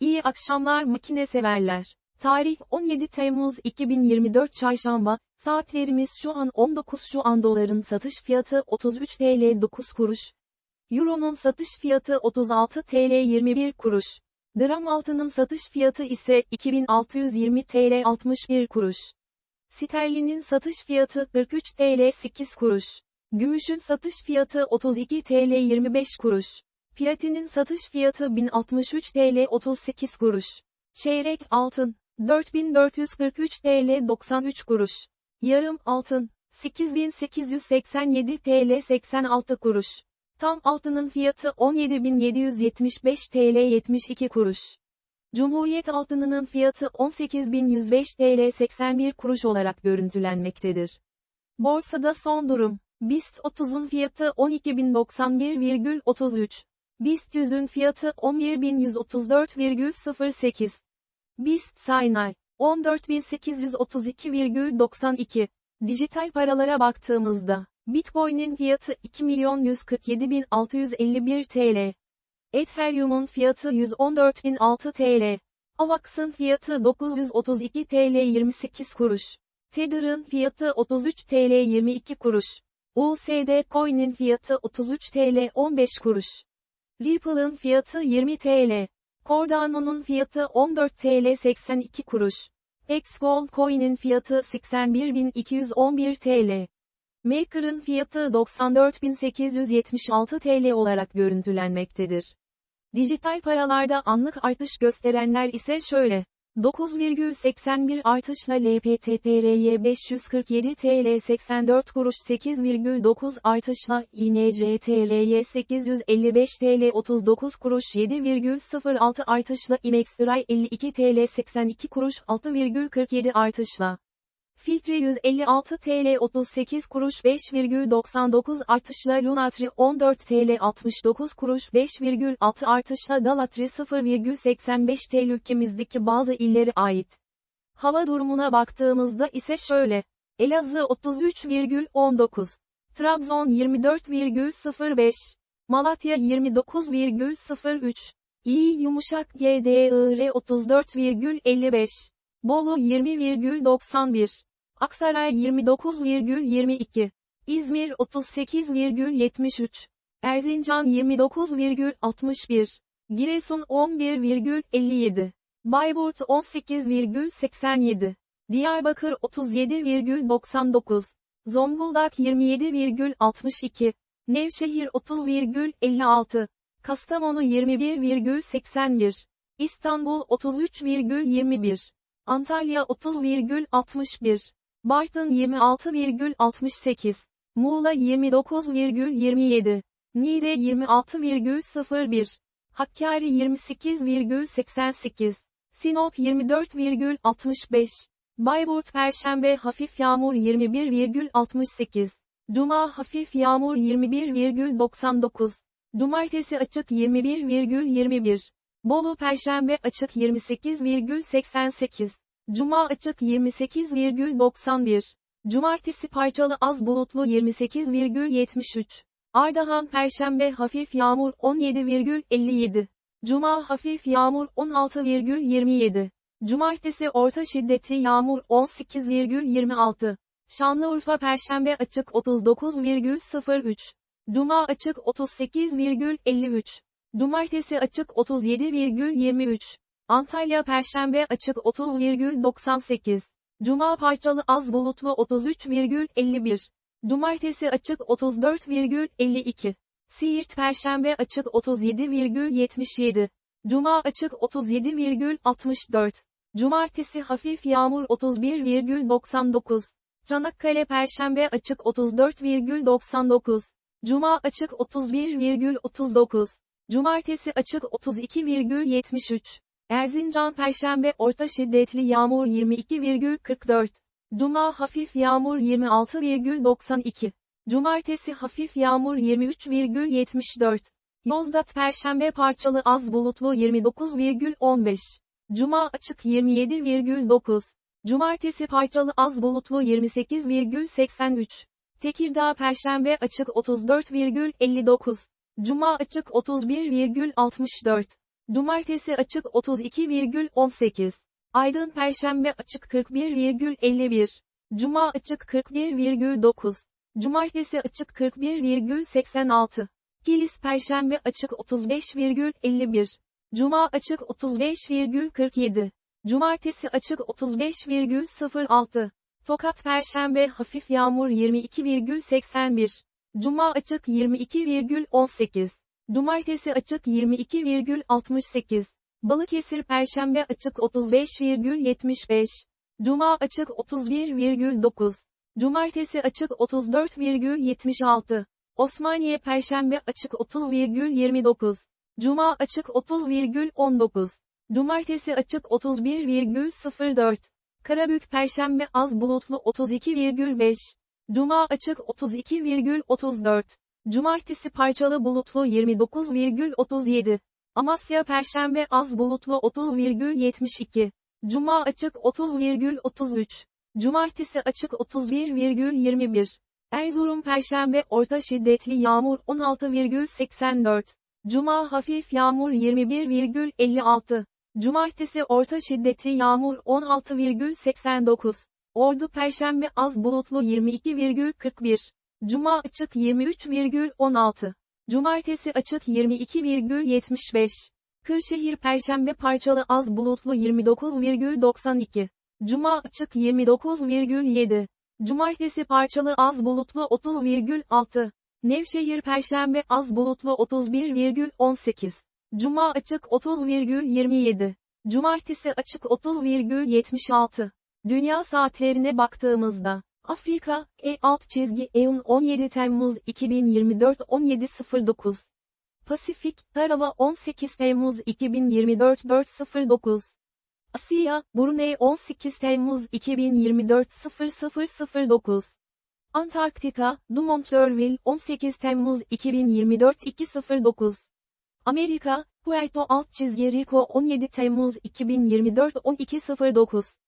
İyi akşamlar makine severler. Tarih 17 Temmuz 2024 Çarşamba, saatlerimiz şu an 19 şu an doların satış fiyatı 33 TL 9 kuruş. Euro'nun satış fiyatı 36 TL 21 kuruş. Gram altının satış fiyatı ise 2620 TL 61 kuruş. Sterlinin satış fiyatı 43 TL 8 kuruş. Gümüşün satış fiyatı 32 TL 25 kuruş. Platinin satış fiyatı 1063 TL 38 kuruş. Çeyrek altın 4443 TL 93 kuruş. Yarım altın 8887 TL 86 kuruş. Tam altının fiyatı 17775 TL 72 kuruş. Cumhuriyet altınının fiyatı 18105 TL 81 kuruş olarak görüntülenmektedir. Borsada son durum. BIST 30'un fiyatı 12.091,33. BIST 100'ün fiyatı 11.134,08. BIST Saynay 14.832,92. Dijital paralara baktığımızda, Bitcoin'in fiyatı 2.147.651 TL. Ethereum'un fiyatı 114.006 TL. AVAX'ın fiyatı 932 TL 28 kuruş. Tether'ın fiyatı 33 TL 22 kuruş. USD Coin'in fiyatı 33 TL 15 kuruş. Ripple'ın fiyatı 20 TL. Cardano'nun fiyatı 14 TL 82 kuruş. Xgold Coin'in fiyatı 81.211 TL. Maker'ın fiyatı 94.876 TL olarak görüntülenmektedir. Dijital paralarda anlık artış gösterenler ise şöyle. 9,81 artışla LPTTRY 547 TL 84 kuruş 8,9 artışla INCTRY 855 TL 39 kuruş 7,06 artışla IMEXTRAY 52 TL 82 kuruş 6,47 artışla Filtre 156 TL 38 kuruş 5,99 artışla Lunatri 14 TL 69 kuruş 5,6 artışla Galatri 0,85 TL ülkemizdeki bazı illere ait. Hava durumuna baktığımızda ise şöyle. Elazığ 33,19. Trabzon 24,05. Malatya 29,03. İyi yumuşak GDIR 34,55. Bolu 20,91. Aksaray 29,22. İzmir 38,73. Erzincan 29,61. Giresun 11,57. Bayburt 18,87. Diyarbakır 37,99. Zonguldak 27,62. Nevşehir 30,56. Kastamonu 21,81. İstanbul 33,21. Antalya 30,61. Bartın 26,68. Muğla 29,27. Niğde 26,01. Hakkari 28,88. Sinop 24,65. Bayburt Perşembe hafif yağmur 21,68. Cuma hafif yağmur 21,99. Cumartesi açık 21,21. Bolu Perşembe açık 28,88. Cuma açık 28,91. Cumartesi parçalı az bulutlu 28,73. Ardahan Perşembe hafif yağmur 17,57. Cuma hafif yağmur 16,27. Cumartesi orta şiddetli yağmur 18,26. Şanlıurfa Perşembe açık 39,03. Cuma açık 38,53. Cumartesi açık 37,23. Antalya Perşembe açık 30,98. Cuma parçalı az bulutlu 33,51. Cumartesi açık 34,52. Siirt Perşembe açık 37,77. Cuma açık 37,64. Cumartesi hafif yağmur 31,99. Çanakkale Perşembe açık 34,99. Cuma açık 31,39. Cumartesi açık 32,73. Erzincan Perşembe orta şiddetli yağmur 22,44. Cuma hafif yağmur 26,92. Cumartesi hafif yağmur 23,74. Yozgat Perşembe parçalı az bulutlu 29,15. Cuma açık 27,9. Cumartesi parçalı az bulutlu 28,83. Tekirdağ Perşembe açık 34,59. Cuma açık 31,64. Cumartesi açık 32,18. Aydın Perşembe açık 41,51. Cuma açık 41,9. Cumartesi açık 41,86. Kilis Perşembe açık 35,51. Cuma açık 35,47. Cumartesi açık 35,06. Tokat Perşembe hafif yağmur 22,81. Cuma açık 22,18. Cumartesi açık 22,68. Balıkesir Perşembe açık 35,75. Cuma açık 31,9. Cumartesi açık 34,76. Osmaniye Perşembe açık 30,29. Cuma açık 30,19. Cumartesi açık 31,04. Karabük Perşembe az bulutlu 32,5. Cuma açık 32,34. Cumartesi parçalı bulutlu 29,37. Amasya Perşembe az bulutlu 30,72. Cuma açık 30,33. Cumartesi açık 31,21. Erzurum Perşembe orta şiddetli yağmur 16,84. Cuma hafif yağmur 21,56. Cumartesi orta şiddetli yağmur 16,89. Ordu Perşembe az bulutlu 22,41. Cuma açık 23,16. Cumartesi açık 22,75. Kırşehir Perşembe parçalı az bulutlu 29,92. Cuma açık 29,7. Cumartesi parçalı az bulutlu 30,6. Nevşehir Perşembe az bulutlu 31,18. Cuma açık 30,27. Cumartesi açık 30,76. Dünya saatlerine baktığımızda, Afrika, E alt çizgi EUN 17 Temmuz 2024 17.09. Pasifik, Tarawa 18 Temmuz 2024 4.09. Asya, Brunei 18 Temmuz 2024 0009. Antarktika, Dumont d'Urville 18 Temmuz 2024 209. Amerika, Puerto alt çizgi Rico 17 Temmuz 2024 1209.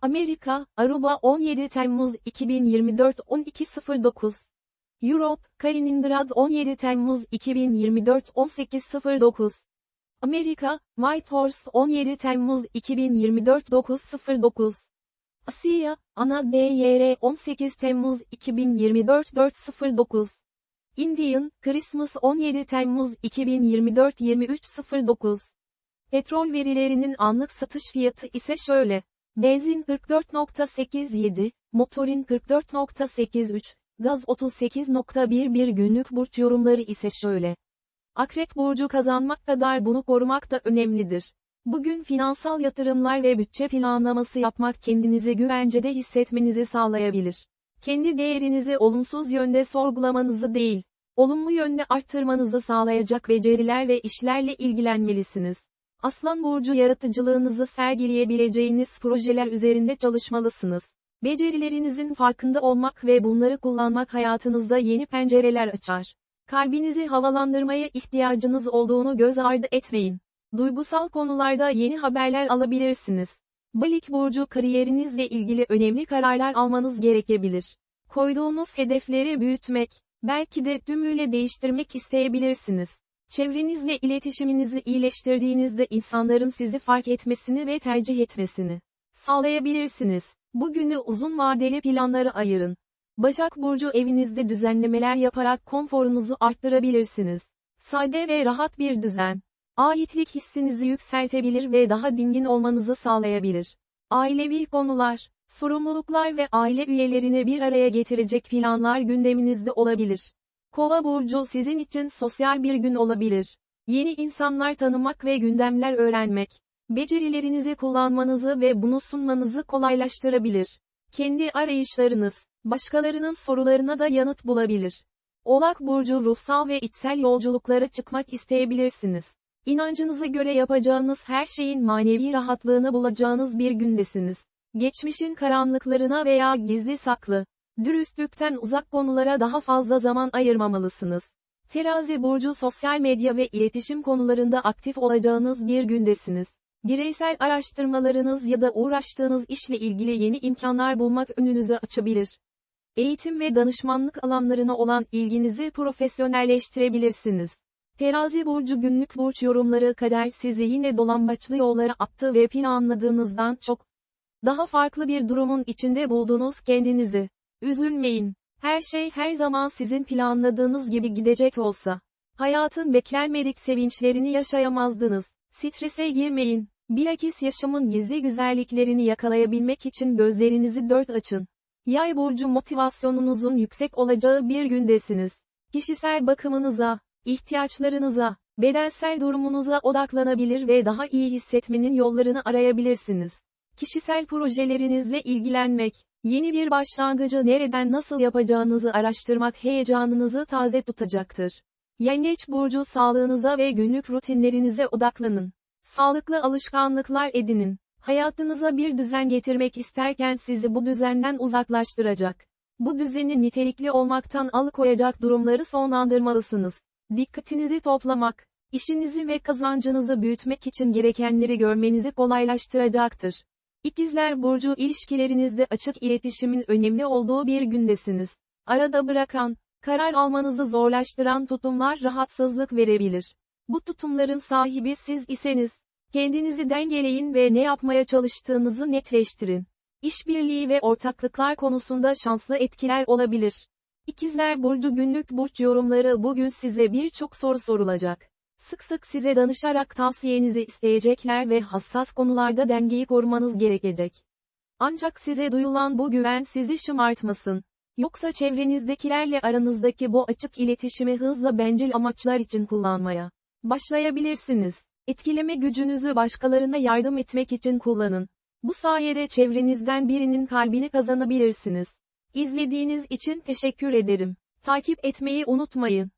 Amerika, Aruba 17 Temmuz 2024 1209. Europe, Kaliningrad 17 Temmuz 2024 1809. Amerika, Whitehorse 17 Temmuz 2024 909. Asya, Ana DYR 18 Temmuz 2024 409. Indian, Christmas 17 Temmuz 2024 2309. Petrol verilerinin anlık satış fiyatı ise şöyle. Benzin 44.87, motorin 44.83, gaz 38.11 günlük burç yorumları ise şöyle. Akrep burcu kazanmak kadar bunu korumak da önemlidir. Bugün finansal yatırımlar ve bütçe planlaması yapmak kendinizi güvencede hissetmenizi sağlayabilir. Kendi değerinizi olumsuz yönde sorgulamanızı değil, olumlu yönde arttırmanızı sağlayacak beceriler ve işlerle ilgilenmelisiniz. Aslan burcu yaratıcılığınızı sergileyebileceğiniz projeler üzerinde çalışmalısınız. Becerilerinizin farkında olmak ve bunları kullanmak hayatınızda yeni pencereler açar. Kalbinizi havalandırmaya ihtiyacınız olduğunu göz ardı etmeyin. Duygusal konularda yeni haberler alabilirsiniz. Balık burcu kariyerinizle ilgili önemli kararlar almanız gerekebilir. Koyduğunuz hedefleri büyütmek, belki de tümüyle değiştirmek isteyebilirsiniz. Çevrenizle iletişiminizi iyileştirdiğinizde insanların sizi fark etmesini ve tercih etmesini sağlayabilirsiniz. Bugünü uzun vadeli planlara ayırın. Başak Burcu evinizde düzenlemeler yaparak konforunuzu arttırabilirsiniz. Sade ve rahat bir düzen. Aitlik hissinizi yükseltebilir ve daha dingin olmanızı sağlayabilir. Ailevi konular, sorumluluklar ve aile üyelerini bir araya getirecek planlar gündeminizde olabilir. Kova burcu sizin için sosyal bir gün olabilir. Yeni insanlar tanımak ve gündemler öğrenmek, becerilerinizi kullanmanızı ve bunu sunmanızı kolaylaştırabilir. Kendi arayışlarınız, başkalarının sorularına da yanıt bulabilir. Oğlak burcu ruhsal ve içsel yolculuklara çıkmak isteyebilirsiniz. İnancınıza göre yapacağınız her şeyin manevi rahatlığını bulacağınız bir gündesiniz. Geçmişin karanlıklarına veya gizli saklı, dürüstlükten uzak konulara daha fazla zaman ayırmamalısınız. Terazi burcu sosyal medya ve iletişim konularında aktif olacağınız bir gündesiniz. Bireysel araştırmalarınız ya da uğraştığınız işle ilgili yeni imkanlar bulmak önünüzü açabilir. Eğitim ve danışmanlık alanlarına olan ilginizi profesyonelleştirebilirsiniz. Terazi burcu günlük burç yorumları kader sizi yine dolambaçlı yollara attı ve planladığınızdan çok daha farklı bir durumun içinde buldunuz kendinizi. Üzülmeyin. Her şey her zaman sizin planladığınız gibi gidecek olsa, hayatın beklenmedik sevinçlerini yaşayamazdınız. Strese girmeyin. Bilakis yaşamın gizli güzelliklerini yakalayabilmek için gözlerinizi dört açın. Yay burcu motivasyonunuzun yüksek olacağı bir gündesiniz. Kişisel bakımınıza, ihtiyaçlarınıza, bedensel durumunuza odaklanabilir ve daha iyi hissetmenin yollarını arayabilirsiniz. Kişisel projelerinizle ilgilenmek, yeni bir başlangıcı nereden nasıl yapacağınızı araştırmak heyecanınızı taze tutacaktır. Yengeç burcu sağlığınıza ve günlük rutinlerinize odaklanın. Sağlıklı alışkanlıklar edinin. Hayatınıza bir düzen getirmek isterken sizi bu düzenden uzaklaştıracak. Bu düzeni nitelikli olmaktan alıkoyacak durumları sonlandırmalısınız. Dikkatinizi toplamak, işinizi ve kazancınızı büyütmek için gerekenleri görmenizi kolaylaştıracaktır. İkizler Burcu ilişkilerinizde açık iletişimin önemli olduğu bir gündesiniz. Arada bırakan, karar almanızı zorlaştıran tutumlar rahatsızlık verebilir. Bu tutumların sahibi siz iseniz, kendinizi dengeleyin ve ne yapmaya çalıştığınızı netleştirin. İşbirliği ve ortaklıklar konusunda şanslı etkiler olabilir. İkizler Burcu günlük burç yorumları bugün size birçok soru sorulacak. Sık sık size danışarak tavsiyenizi isteyecekler ve hassas konularda dengeyi korumanız gerekecek. Ancak size duyulan bu güven sizi şımartmasın. Yoksa çevrenizdekilerle aranızdaki bu açık iletişimi hızla bencil amaçlar için kullanmaya başlayabilirsiniz. Etkileme gücünüzü başkalarına yardım etmek için kullanın. Bu sayede çevrenizden birinin kalbini kazanabilirsiniz. İzlediğiniz için teşekkür ederim. Takip etmeyi unutmayın.